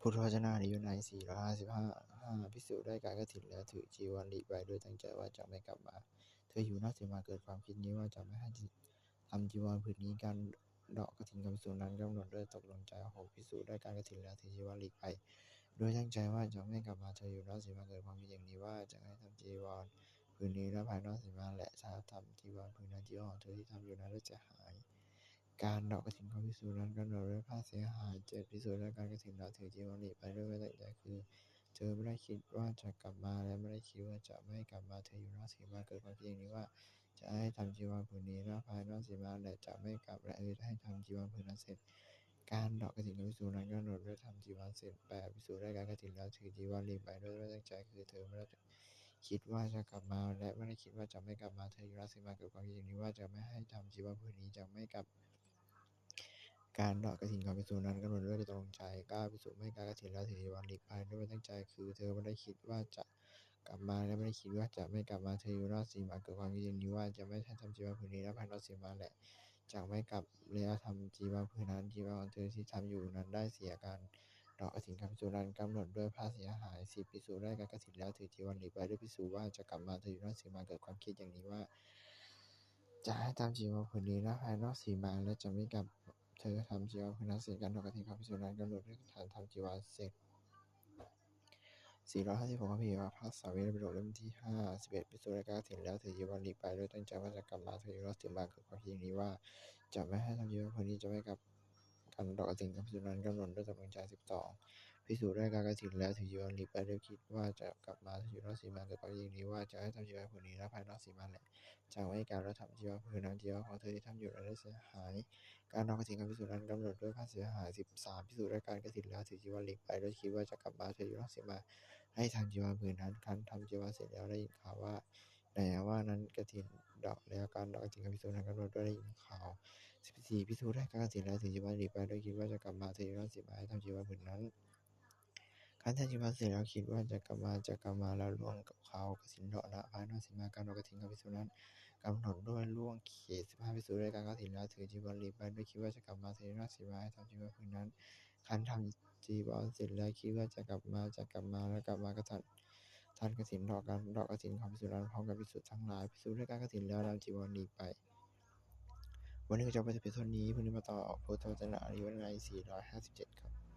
พุทธวจนะในวินัยสี่ร้อยห้าสิบห้าห้าภิกษุได้การกฐินแล้วถือจีวรหลีกไปโดยตั้งใจว่าจะไม่กลับมา เธออยู่นอกเสียมาเกิดความคิดนี้ว่าจะไม่ให้ทำจีวรผืนนี้การดอกกฐินกับภิกษุนั้นกำหนดด้วยตกลงใจหกภิกษุได้การกฐินแล้วถือจีวรหลีกไปโดยตั้งใจว่าจะไม่กลับมาเธออยู่นอกเสียมาเกิดความคิดอย่างนี้ว่าจะให้ทำจีวรผืนนี้และภายนอกเสียมาและถ้าทำจีวรผืนนั้นจีวรของเธอที่ทำอยู่นั้นจะหาย การดอกกฐินของภิกษุนั้นกำหนดด้วยค่าเสียหาย เจ็ดภิกษุได้การกฐินแล้วถือจีวรหลีกไปด้วยไม่ตั้งใจคือ เธอไม่ได้คิดว่าจะกลับมาและไม่ได้คิดว่าจะไม่กลับมา เธออยู่นอกสีมาเกิดความคิดอย่างนี้ว่า จะให้ทำจีวรผืนนี้และภายนอกสีมาและจะไม่กลับและเออให้ทำจีวรผืนนั้นเสร็จ การดอกกฐินของภิกษุนั้นกำหนดด้วยทำจีวรเสร็จแปดภิกษุได้การกฐินแล้วถือจีวรหลีกไปด้วยไม่ตั้งใจคือ เธอไม่ได้คิดว่าจะกลับมาและไม่ได้คิดว่าจะไม่กลับมา เธออยู่นอกเสียมาเกิดความคิดอย่างนี้ว่าจะไม่ให้ทำจีวรผืนนี้จะไม่กลับ การดอกกฐินของภิกษุนั้นกำหนดด้วยตกลงใจก้าภิกษุไม่ก้ารกฐินแล้วถือจีวรหลีกไปด้วยไม่ตั้งใจคือ เธอไม่ได้คิดว่าจะกลับมาและไม่ได้คิดว่าจะไม่กลับมาเธออยู่นอกเสีมาเกิดความคิดอย่างนี้ว่าจะไม่ให้ทำจีวรผืนนี้และภายนอกเสีมาแหละจะไม่กลับแล้วทำจีวรผืนนั้นจีวรของเธอที่ทำอยู่นั้นได้เสียการดอกกฐินของภิกษุนั้นกำหนดด้วยค่าเสียหายสิบภิกษุได้การกฐินแล้วถือจีวรหลีกไปด้วยภิกษุว่าจะกลับมาเธออยู่นอกเสีมาเกิดความคิดอย่างนี้ว่า จะให้ทำจีวรผืนนี้และภายนอกสียมาและจะไม่กลับ เธอทำจีวรพนนั้นเสร็จการดอกระถิ่นของภิกษุนันกำหนดด้วยฐานทำจีวรเสร็จสี่ร้อยห้าสิบหกพระพีว่าพัสสาวิรปิฎกเล่มที่ห้าสิบเอ็ดภิกษุรการกฐินแล้วถือจีวรหลีกไปโดยตั้งใจว่าจะกลับมาถืออยู่นอกเสียมาเกิดความคิดอย่างนี้ว่า จะไม่ให้ทำจีวรผืนนี้จะไม่กลับ การดอกกฐินของภิกษุนันกำหนดด้วยตกลงใจสิบสองภิกษุได้การกฐินแล้วถือจีวรหลีไปโดยคิดว่าจะกลับมาเธออยู่นอกเสีมาเกิดความคิดอย่างนี้ว่าจะให้ทำจีวรผืนนี้และภายนอกสียมาแหละจะไม่กลับแล้วทำจีวรผืนนั้นจีวรของเธอที่ทำอยู่นั้นได้เสียหาย การดอกกฐินของภิกษุนั้นกำหนดด้วยค่าเสียหายสิบสามภิกษุได้การกฐินแล้วถือจีวรหลีไปโดยคิดว่าจะกลับมาเธออยู่นอกเสียมาให้ทำจีวรผืนนั้นครั้นทำจีวรเสร็จแล้วได้ยินข่าวว่า ในว่านั้นกฐินดอกแล้วการดอกกฐินของภิกษุนั้นกำหนดด้วยได้ยินข่าวสิบสี่ภิกษุได้การกฐินแล้วถือจีวรหลีกไปโดยคิดว่าจะกลับมาเธออยู่นอกสียมาให้ทำจีวรผืนนั้นคันทำจีวรเสร็จแล้วคิดว่าจะกลับมาจะกลับมาแล้วล่วงกับข่าวกฐินดอกละภานอกสียมาการดอกกฐินของภิกษุนั้นกำหนดด้วยล่วงเขตสิบห้าภิกษุได้การกฐินแล้วถือจีวรหลีกไปโดยคิดว่าจะกลับมาเธออยู่นอกสียมาให้ทำจีวรผืนนั้นคันทำจีวรเสร็จแล้วคิดว่าจะกลับมาจะกลับมาแล้วกลับมาก็ทัน ทันกสินดอกกันดอกกสินของภิกษุนั้นพร้อมกับพิสุทั้งหลายภิกษุได้การกสินแล้วนำจีวรหนีไป วันนี้ก็จะไปแต่เพียงเท่านี้พรุ่งนี้มาต่อพุทธวจนะในวินัยสี่ร้อยห้าสิบเจ็ดครับ